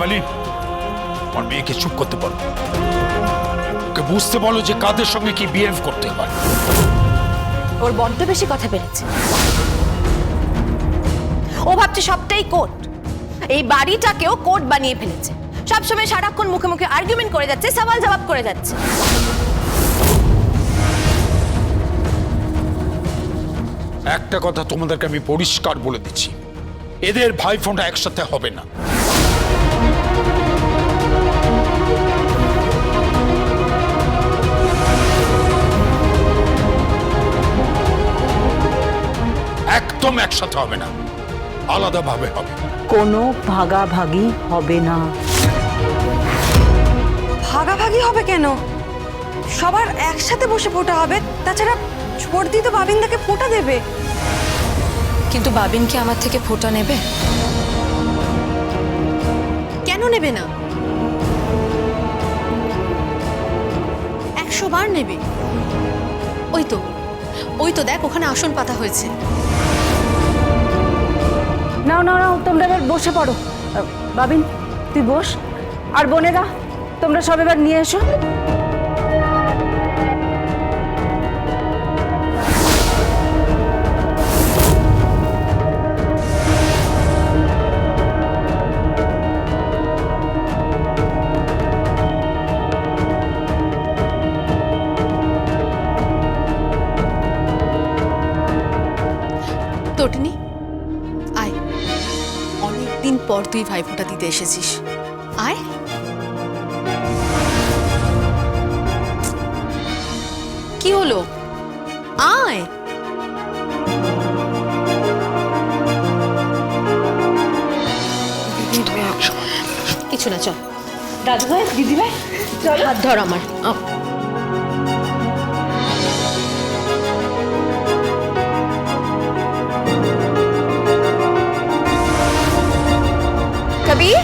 হেমালিন আমার মেয়েকে চুপ করতে বলো। ওকে বুঝতে বলো যে কাদের সঙ্গে কি বিহেভ করতে হয়। ওর বড্ড বেশি কথা বেড়েছে। ও ভাবছে সবটাই কোর্ট। এই বাড়িটাকেও কোর্ট বানিয়ে ফেলেছে। সবসময় সারাক্ষণ মুখে মুখে আর্গুমেন্ট করে যাচ্ছে সওয়াল জবাব করে যাচ্ছে। একটা কথা তোমাদেরকে আমি পরিষ্কার বলে দিচ্ছি। এদের ভাই ফোনটা একসাথে হবে না। একদম একসাথে হবে না। আলাদাভাবে হবে। কোনো ভাগাভাগি হবে না। ভাগাভাগি হবে কেন? সবার একসাথে বসে ফোটা হবে তাছাড়া বর্দি তো বাবিনদাকে ফোটা দেবে। কিন্তু বাবিন কি আমার থেকে ফোটা নেবে? কেন নেবে না? একশো বার নেবে। ওই তো ওই তো দেখ ওখানে আসন পাতা হয়েছে। নাও নাও নাও, তোমরা এবার বসে পড়ো। বাবিন, তুই বস। আর বোনেরা তোমরা সব এবার নিয়ে এসো। তটিনি অনেকদিন পর তুই ভাইফোঁটা দিতে এসেছিস। আয়। কি হলো? আয়। কিছু না চল। দাদু ভাই দিদি ভাই চলো। হাত ধর আমার। কবির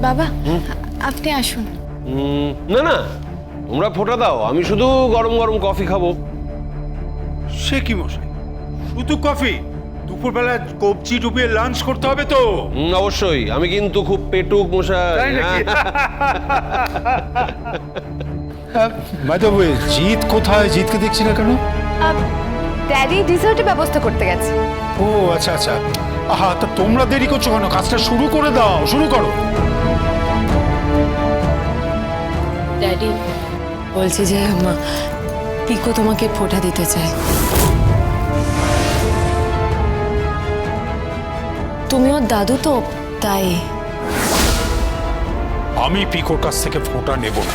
বাবা আপনি আসুন। না না তোমরা ফোটা দাও আমি শুধু গরম গরম কফি খাব। সে কি মশাই? শুধু কফি? দুপুরবেলা কবজি ডুবিয়ে লাঞ্চ করতে হবে তো? অবশ্যই আমি কিন্তু খুব পেটুক মশাই? বাই দ্য ওয়ে জিৎ কোথায়? জিতকে দেখছি না কেন? ড্যাডি ডিজার্টের ব্যবস্থা করতে গেছে। ও আচ্ছা আচ্ছা। আহা তা তোমরা দেরি করছ কেন? কাজটা শুরু করে দাও শুরু করো। ড্যাডি বলছি যে মা পিকো তোমাকে ফোঁটা দিতে চায়। তুমি ওর দাদু তো তাই। আমি পিকোর কাছ থেকে ফোঁটা নেব। না